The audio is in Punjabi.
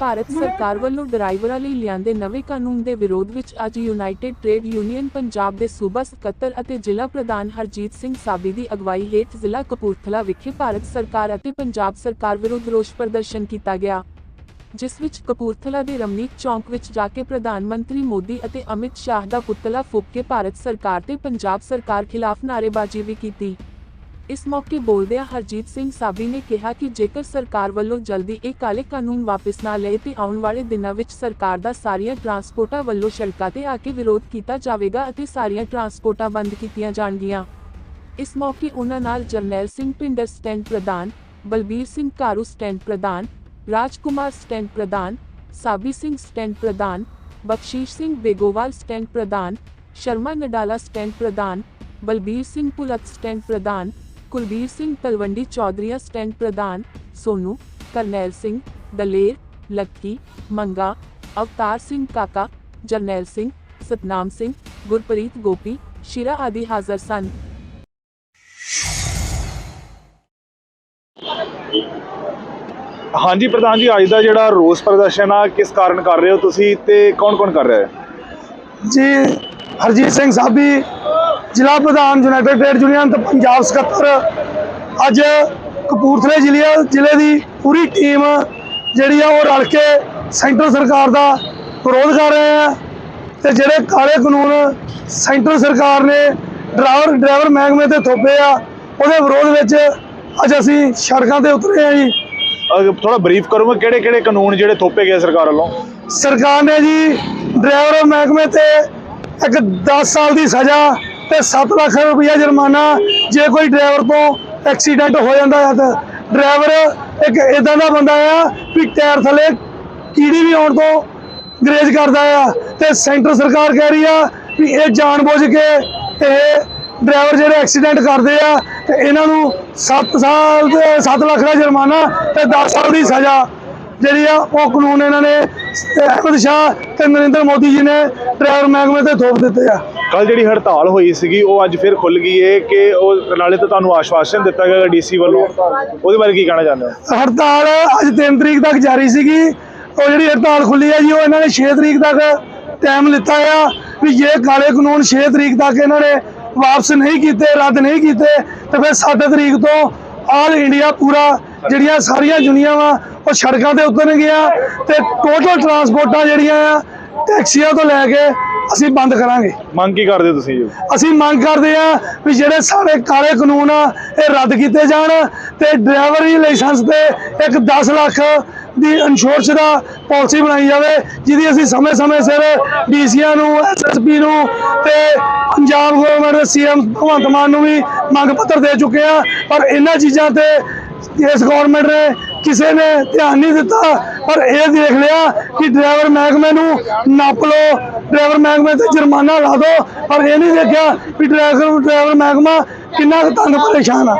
ਭਾਰਤ ਸਰਕਾਰ ਵੱਲੋਂ ਡਰਾਈਵਰਾਂ ਲਈ ਲਿਆਂਦੇ ਨਵੇਂ ਕਾਨੂੰਨ ਦੇ ਵਿਰੋਧ ਵਿੱਚ ਅੱਜ ਯੂਨਾਈਟਿਡ ਟ੍ਰੇਡ ਯੂਨੀਅਨ ਪੰਜਾਬ ਦੇ ਸੂਬਾ ਸਕੱਤਰ ਅਤੇ ਜ਼ਿਲ੍ਹਾ ਪ੍ਰਧਾਨ ਹਰਜੀਤ ਸਿੰਘ ਸਾਬੀ ਦੀ ਅਗਵਾਈ ਹੇਠ ਜ਼ਿਲ੍ਹਾ ਕਪੂਰਥਲਾ ਵਿਖੇ ਭਾਰਤ ਸਰਕਾਰ ਅਤੇ ਪੰਜਾਬ ਸਰਕਾਰ ਵਿਰੁੱਧ ਰੋਸ ਪ੍ਰਦਰਸ਼ਨ ਕੀਤਾ ਗਿਆ। ਜਿਸ ਵਿੱਚ ਕਪੂਰਥਲਾ ਦੇ ਰਮਨੀਕ ਚੌਂਕ ਵਿੱਚ ਜਾ ਕੇ ਪ੍ਰਧਾਨ ਮੰਤਰੀ ਮੋਦੀ ਅਤੇ ਅਮਿਤ ਸ਼ਾਹ ਦਾ ਪੁਤਲਾ ਫੂਕ ਕੇ ਭਾਰਤ ਸਰਕਾਰ ਤੇ ਪੰਜਾਬ ਸਰਕਾਰ ਖਿਲਾਫ ਨਾਅਰੇਬਾਜ਼ੀ ਵੀ ਕੀਤੀ। ਇਸ ਮੌਕੇ ਬੋਲਦਿਆਂ ਹਰਜੀਤ ਸਿੰਘ ਸਾਬੀ ਨੇ ਕਿਹਾ ਕਿ ਜੇਕਰ ਸਰਕਾਰ ਵੱਲੋਂ ਜਲਦੀ ਇਹ ਕਾਲੇ ਕਾਨੂੰਨ ਵਾਪਸ ਨਾ ਲਏ ਤੇ ਆਉਣ ਵਾਲੇ ਦਿਨਾਂ ਵਿੱਚ ਸਰਕਾਰ ਦਾ ਸਾਰੀਆਂ ਟਰਾਂਸਪੋਰਟਾਂ ਵੱਲੋਂ ਸੜਕਾਂ ਤੇ ਆ ਕੇ ਵਿਰੋਧ ਕੀਤਾ ਜਾਵੇਗਾ ਅਤੇ ਸਾਰੀਆਂ ਟਰਾਂਸਪੋਰਟਾਂ ਬੰਦ ਕੀਤੀਆਂ ਜਾਣਗੀਆਂ। ਇਸ ਮੌਕੇ ਉਹਨਾਂ ਨਾਲ ਜਰਨੈਲ ਸਿੰਘ ਪਿੰਡਰ ਸਟੈਂਡ ਪ੍ਰਧਾਨ, ਬਲਬੀਰ ਸਿੰਘ ਕਾਰੂ ਸਟੈਂਡ ਪ੍ਰਧਾਨ ਰਾਜਕੁਮਾਰ ਸਟੈਂਡ ਪ੍ਰਧਾਨ ਸਾਬੀ ਸਿੰਘ ਸਟੈਂਡ ਪ੍ਰਧਾਨ ਬਖਸ਼ੀਸ਼ ਸਿੰਘ ਬੇਗੋਵਾਲ ਸਟੈਂਡ ਪ੍ਰਧਾਨ ਸ਼ਰਮਾ ਨਡਾਲਾ ਸਟੈਂਡ ਪ੍ਰਧਾਨ ਬਲਬੀਰ ਸਿੰਘ ਪੁਲਤ ਸਟੈਂਡ ਪ੍ਰਧਾਨ ਕੁਲਬੀਰ ਸਿੰਘ ਤਲਵੰਡੀ ਚੌਧਰੀਆ ਸਟੈਂਡ ਪ੍ਰਧਾਨ ਸੋਨੂ ਕਰਨੈਲ ਸਿੰਘ ਦਲੇਰ ਲੱਕੀ ਮੰਗਾ ਅਵਤਾਰ ਸਿੰਘ ਕਾਕਾ ਜਰਨੈਲ ਸਿੰਘ ਸਤਨਾਮ ਸਿੰਘ ਗੁਰਪ੍ਰੀਤ ਗੋਪੀ ਸ਼ਿਰਾ ਆਦਿ ਹਾਜ਼ਰ ਸਨ ਹਾਂਜੀ ਪ੍ਰਧਾਨ ਜੀ, ਅੱਜ ਦਾ ਜਿਹੜਾ ਰੋਸ ਪ੍ਰਦਰਸ਼ਨ ਆ, ਕਿਸ ਕਾਰਨ ਕਰ ਰਹੇ ਹੋ ਤੁਸੀਂ ਤੇ ਕੌਣ ਕੌਣ ਕਰ ਰਿਹਾ ਹੈ? ਜੀ, ਹਰਜੀਤ ਸਿੰਘ ਸਾਬੀ, ਜ਼ਿਲ੍ਹਾ ਪ੍ਰਧਾਨ, ਯੂਨਾਈਟਿਡ ਟ੍ਰੇਡ ਯੂਨੀਅਨ ਤੇ ਪੰਜਾਬ ਸਕੱਤਰ। ਅੱਜ ਕਪੂਰਥਲੇ ਜ਼ਿਲ੍ਹੇ ਜ਼ਿਲ੍ਹੇ ਦੀ ਪੂਰੀ ਟੀਮ ਜਿਹੜੀ ਆ, ਉਹ ਰਲ ਕੇ ਸੈਂਟਰ ਸਰਕਾਰ ਦਾ ਵਿਰੋਧ ਕਰ ਰਹੇ ਆ। ਤੇ ਜਿਹੜੇ ਕਾਲੇ ਕਾਨੂੰਨ ਸੈਂਟਰ ਸਰਕਾਰ ਨੇ ਡਰਾਈਵਰ ਡਰਾਈਵਰ ਮਹਿਕਮੇ ਤੇ ਥੋਪੇ ਆ, ਉਹਦੇ ਵਿਰੋਧ ਵਿੱਚ ਅੱਜ ਅਸੀਂ ਸੜਕਾਂ ਤੇ ਉਤਰੇ ਆ ਜੀ। ਥੋੜਾ ਬਰੀਫ ਕਰੋਗੇ, ਕਿਹੜੇ ਕਿਹੜੇ ਕਾਨੂੰਨ ਜਿਹੜੇ ਥੋਪੇ ਗਏ ਸਰਕਾਰ ਵੱਲੋਂ? ਸਰਕਾਰ ਨੇ ਜੀ ਡਰਾਈਵਰ ਮਹਿਕਮੇ ਤੇ ਇੱਕ 10 ਸਾਲ ਦੀ ਸਜ਼ਾ ਤੇ 7 ਲੱਖ ਰੁਪਇਆ ਜੁਰਮਾਨਾ, ਜੇ ਕੋਈ ਡਰਾਈਵਰ ਤੋਂ ਐਕਸੀਡੈਂਟ ਹੋ ਜਾਂਦਾ ਹੈ ਤਾਂ ਡਰਾਈਵਰ ਇੱਕ ਇਦਾਂ ਦਾ ਬੰਦਾ ਆ ਵੀ ਟਾਇਰ ਥੱਲੇ ਕੀੜੀ ਵੀ ਆਉਣ ਤੋਂ ਗਰੇਜ ਕਰਦਾ ਆ ਤੇ ਸੈਂਟਰ ਸਰਕਾਰ ਕਹਿ ਰਹੀ ਆ ਵੀ ਇਹ ਜਾਣਬੁੱਝ ਕੇ ਇਹ ਡਰਾਈਵਰ ਜਿਹੜੇ ਐਕਸੀਡੈਂਟ ਕਰਦੇ ਆ ਤੇ ਇਹਨਾਂ ਨੂੰ 7 ਸਾਲ ਤੇ 7 ਲੱਖ ਦਾ ਜੁਰਮਾਨਾ ਤੇ 10 ਸਾਲ ਦੀ ਸਜ਼ਾ ਜਿਹੜੀ ਆ ਉਹ ਕਾਨੂੰਨ ਇਹਨਾਂ ਨੇ ਅਹਿਮਦ ਸ਼ਾਹ ਤੇ ਨਰਿੰਦਰ ਮੋਦੀ ਜੀ ਨੇ ਡਰਾਈਵਰ ਮਹਿਕਮੇ ਤੇ ਥੋਪ ਦਿੱਤੇ ਆ। ਕੱਲ ਜਿਹੜੀ ਹੜਤਾਲ ਹੋਈ ਸੀਗੀ ਉਹ ਅੱਜ ਫਿਰ ਖੁੱਲ ਗਈ ਹੈ ਕਿ ਉਹ ਨਾਲੇ ਤਾਂ ਤੁਹਾਨੂੰ ਆਸ਼ਵਾਸਨ ਦਿੱਤਾ ਗਿਆ ਡੀਸੀ ਵੱਲੋਂ। ਉਹਦੇ ਬਾਰੇ ਕੀ ਕਹਿਣਾ ਚਾਹੁੰਦੇ ਹੋ? ਹੜਤਾਲ ਅੱਜ 3 ਤਰੀਕ ਤੱਕ ਜਾਰੀ ਸੀਗੀ। ਉਹ ਜਿਹੜੀ ਹੜਤਾਲ ਖੁੱਲੀ ਆ ਜੀ ਉਹ ਇਹਨਾਂ ਨੇ 6 ਤਰੀਕ ਤੱਕ ਟਾਈਮ ਲਿੱਤਾ ਆ ਵੀ ਜੇ ਕਾਲੇ ਕਾਨੂੰਨ 6 ਤਰੀਕ ਤੱਕ ਇਹਨਾਂ ਨੇ ਵਾਪਸ ਨਹੀਂ ਕੀਤੇ ਰੱਦ ਨਹੀਂ ਕੀਤੇ ਤੇ ਫਿਰ 7 ਤਰੀਕ ਤੋਂ ਆਲ ਇੰਡੀਆ ਪੂਰਾ ਜਿਹੜੀਆਂ ਸਾਰੀਆਂ ਦੁਨੀਆਂ ਵਾ ਉਹ ਸੜਕਾਂ ਤੇ ਉਤਰਨਗੀਆਂ ਤੇ ਟੋਟਲ ਟਰਾਂਸਪੋਰਟਾਂ ਜਿਹੜੀਆਂ ਆ ਟੈਕਸੀਆਂ ਤੋਂ ਲੈ ਕੇ ਅਸੀਂ ਬੰਦ ਕਰਾਂਗੇ। ਮੰਗ ਕੀ ਕਰਦੇ ਹੋ ਤੁਸੀਂ ਜੀ? ਅਸੀਂ ਮੰਗ ਕਰਦੇ ਆ ਵੀ ਜਿਹੜੇ ਸਾਰੇ ਕਾਲੇ ਕਾਨੂੰਨ ਆ ਇਹ ਰੱਦ ਕੀਤੇ ਜਾਣ ਤੇ ਡਰਾਈਵਰੀ ਲਾਇਸੈਂਸ ਤੇ ਇੱਕ 10 ਲੱਖ ਦੀ ਇੰਸ਼ੋਰੈਂਸ ਦਾ ਪਾਲਿਸੀ ਬਣਾਈ ਜਾਵੇ, ਜਿਹਦੀ ਅਸੀਂ ਸਮੇਂ-ਸਮੇਂ ਸਿਰ ਡੀਸੀਆਂ ਨੂੰ ਐਸਐਸਪੀ ਨੂੰ ਤੇ ਪੰਜਾਬ ਗਵਰਨਮੈਂਟ ਦੇ ਸੀਐਮ ਭਗਵੰਤ ਮਾਨ ਨੂੰ ਵੀ ਮੰਗ ਪੱਤਰ ਦੇ ਚੁੱਕੇ ਆ ਪਰ ਇਹਨਾਂ ਚੀਜ਼ਾਂ ਤੇ ਇਸ ਗਵਰਨਮੈਂਟ ਨੇ ਕਿਸੇ ਨੇ ਧਿਆਨ ਨਹੀਂ ਦਿੱਤਾ। ਪਰ ਇਹ ਦੇਖ ਲਿਆ ਕਿ ਡਰਾਈਵਰ ਮਹਿਕਮੇ ਨੂੰ ਨੱਪ ਲਓ, ਡਰਾਈਵਰ ਮਹਿਕਮੇ ਤੇ ਜੁਰਮਾਨਾ ਲਾ ਦਿਓ। ਪਰ ਇਹ ਨਹੀਂ ਦੇਖਿਆ ਵੀ ਡਰਾਈਵਰ ਡਰਾਈਵਰ ਮਹਿਕਮਾ ਕਿੰਨਾ ਕੁ ਤੰਗ ਪਰੇਸ਼ਾਨ ਆ।